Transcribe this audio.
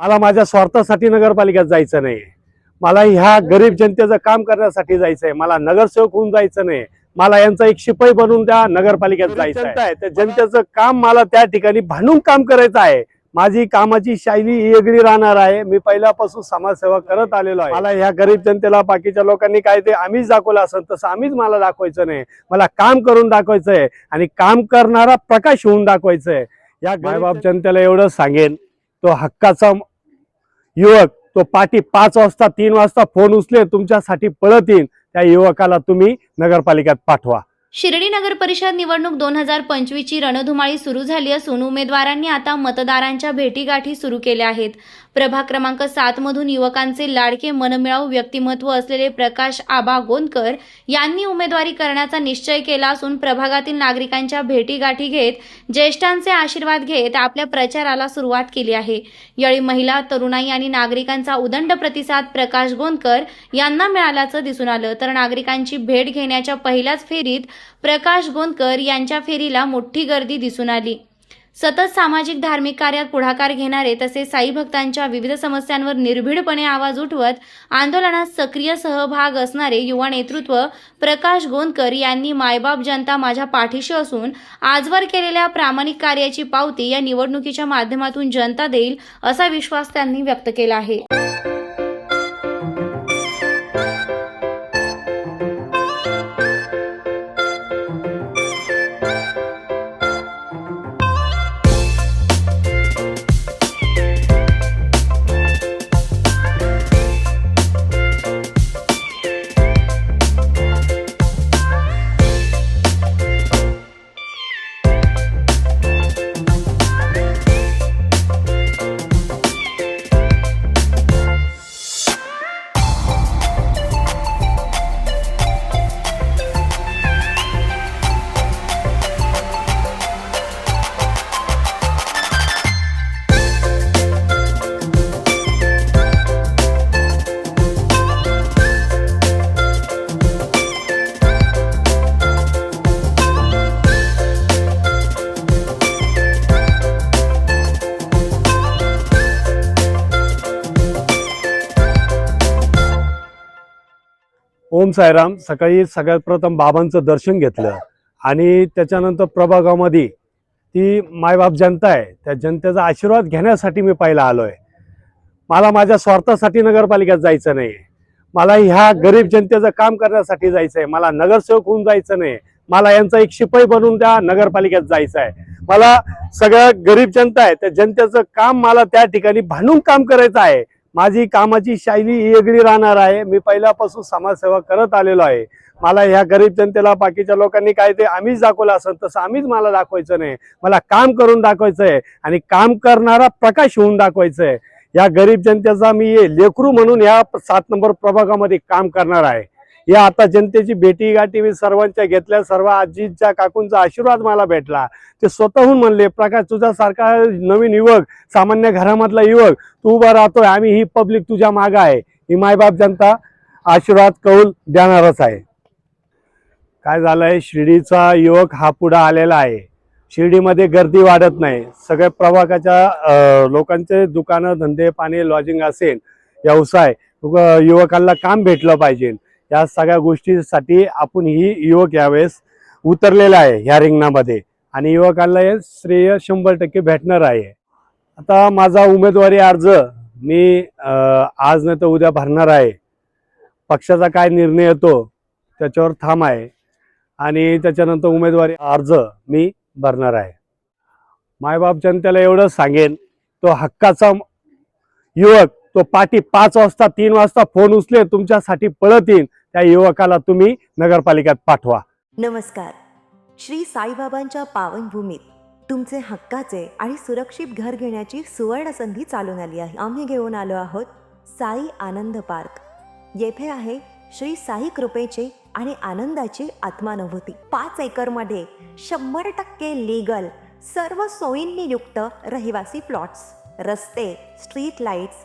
मला माझ्या स्वार्थासाठी नगरपालिकेत जायचं नाही मला ह्या गरीब जनतेचं काम करण्यासाठी जायचंय. मला नगरसेवक होऊन जायचं नाही मला यांचा एक शिपाई बनवून त्या नगरपालिकेत जायचं आहे. त्या जनतेचं काम मला त्या ठिकाणी भांडून काम करायचं आहे. माझी कामाची शैली वेगळी राहणार आहे. मी पहिल्यापासून समाजसेवा करत आलेलो आहे. मला ह्या गरीब जनतेला बाकीच्या लोकांनी काय ते आम्हीच दाखवलं असेल तसं आम्हीच मला दाखवायचं नाही. मला काम करून दाखवायचं आहे आणि काम करणारा प्रकाश होऊन दाखवायचं आहे या मायबाप जनतेला एवढं सांगेन तो हक्काचा युवक तो पाठी पाच वाजता तीन वाजता फोन उचले तुमच्यासाठी पळत येईल. त्या युवकाला तुम्ही नगरपालिकेत पाठवा. शिर्डी नगर परिषद निवडणूक दोन हजार पंचवीसची रणधुमाळी सुरू झाली असून उमेदवारांनी आता मतदारांच्या भेटीगाठी सुरू केल्या आहेत. प्रभाग क्रमांक सात मधून युवकांचे लाडके मनमिळाऊ व्यक्तिमत्व असलेले प्रकाश आबा गोंदकर यांनी उमेदवारी करण्याचा निश्चय केला असून प्रभागातील नागरिकांच्या भेटीगाठी घेत ज्येष्ठांचे आशीर्वाद घेत आपल्या प्रचाराला सुरुवात केली आहे. यावेळी महिला तरुणाई आणि नागरिकांचा उदंड प्रतिसाद प्रकाश गोंदकर यांना मिळाल्याचं दिसून आलं. तर नागरिकांची भेट घेण्याच्या पहिल्याच फेरीत प्रकाश गोंदकर यांच्या फेरीला मोठी गर्दी दिसून आली. सतत सामाजिक धार्मिक कार्यात पुढाकार घेणारे तसेच साई भक्तांच्या विविध समस्यांवर निर्भीडपणे आवाज उठवत आंदोलनात सक्रिय सहभाग असणारे युवा नेतृत्व प्रकाश गोंदकर यांनी मायबाप जनता माझ्या पाठीशी असून आजवर केलेल्या प्रामाणिक कार्याची पावती या निवडणुकीच्या माध्यमातून जनता देईल असा विश्वास त्यांनी व्यक्त केला आहे. ओम साईराम सकाळी सगळ्यात प्रथम बाबांचं दर्शन घेतलं. आणि त्याच्यानंतर प्रभागामध्ये ती मायबाप जनता आहे त्या जनतेचा आशीर्वाद घेण्यासाठी मी पाहिला आलो आहे मला माझ्या स्वार्थासाठी नगरपालिकेत जायचं नाही. मला ह्या गरीब जनतेचं काम करण्यासाठी जायचं आहे मला नगरसेवक होऊन जायचं नाही. मला यांचा एक शिपाई बनवून त्या नगरपालिकेत जायचं आहे. मला सगळ्या गरीब जनता आहे त्या जनतेचं काम मला त्या ठिकाणी भांडून काम करायचं आहे. माझी कामाची शैली ही वेगळी राहणार आहे. मी पहिल्यापासून समाजसेवा करत आलेलो आहे. मला ह्या गरीब जनतेला बाकीच्या लोकांनी काय ते आम्हीच दाखवलं असेल तसं आम्हीच मला दाखवायचं नाही. मला काम करून दाखवायचं आहे आणि काम करणारा प्रकाश होऊन दाखवायचं आहे या गरीब जनतेचा मी लेकरू म्हणून या सात नंबर प्रभागामध्ये काम करणार आहे. या आता जनतेची भेटी गाठी मी सर्वांच्या घेतल्या. सर्व आजीच्या काकूंचा आशीर्वाद मला भेटला. ते स्वतःहून म्हणले प्रकाश तुझ्यासारखा नवीन युवक सामान्य घरामधला युवक तू उभा राहतोय. आम्ही ही पब्लिक तुझ्या माग आहे. ही मायबाप जनता आशीर्वाद कौल देणारच आहे. काय झालंय? शिर्डीचा युवक हा पुढे आलेला आहे. शिर्डीमध्ये गर्दी वाढत नाही. सगळ्या प्रभागाच्या लोकांचे दुकानं धंदे पाणी लॉजिंग असेल व्यवसाय युवकांना काम भेटलं पाहिजे. या सगळ्या गोष्टीसाठी आपण ही युवक यावेळेस उतरलेला आहे ह्या रिंगणामध्ये. आणि युवकांना हे श्रेय शंभर टक्के भेटणार आहे. आता माझा उमेदवारी अर्ज मी आज नाही तर उद्या भरणार आहे. पक्षाचा काय निर्णय येतो त्याच्यावर थांब आहे. आणि त्याच्यानंतर उमेदवारी अर्ज मी भरणार आहे. मायबाप जनतेला एवढं सांगेन तो हक्काचा युवक तो पाठी पाच वाजता तीन वाजता फोन उचले तुमच्यासाठी पळत येईन. त्या युवकाला तुम्ही नगरपालिकेत पाठवा. नमस्कार. श्री साईबाबांच्या पावनभूमीत तुमचे हक्काचे आणि सुरक्षित घर घेण्याची सुवर्ण संधी चालून आली आहे. आम्ही घेऊन आलो आहोत साई आनंद पार्क. येथे आहे श्री साई कृपेचे आणि आनंदाची आत्मानुभूती. पाच एकरमध्ये शंभर टक्के लीगल सर्व सोयींनी युक्त रहिवासी प्लॉट्स रस्ते स्ट्रीट लाईट्स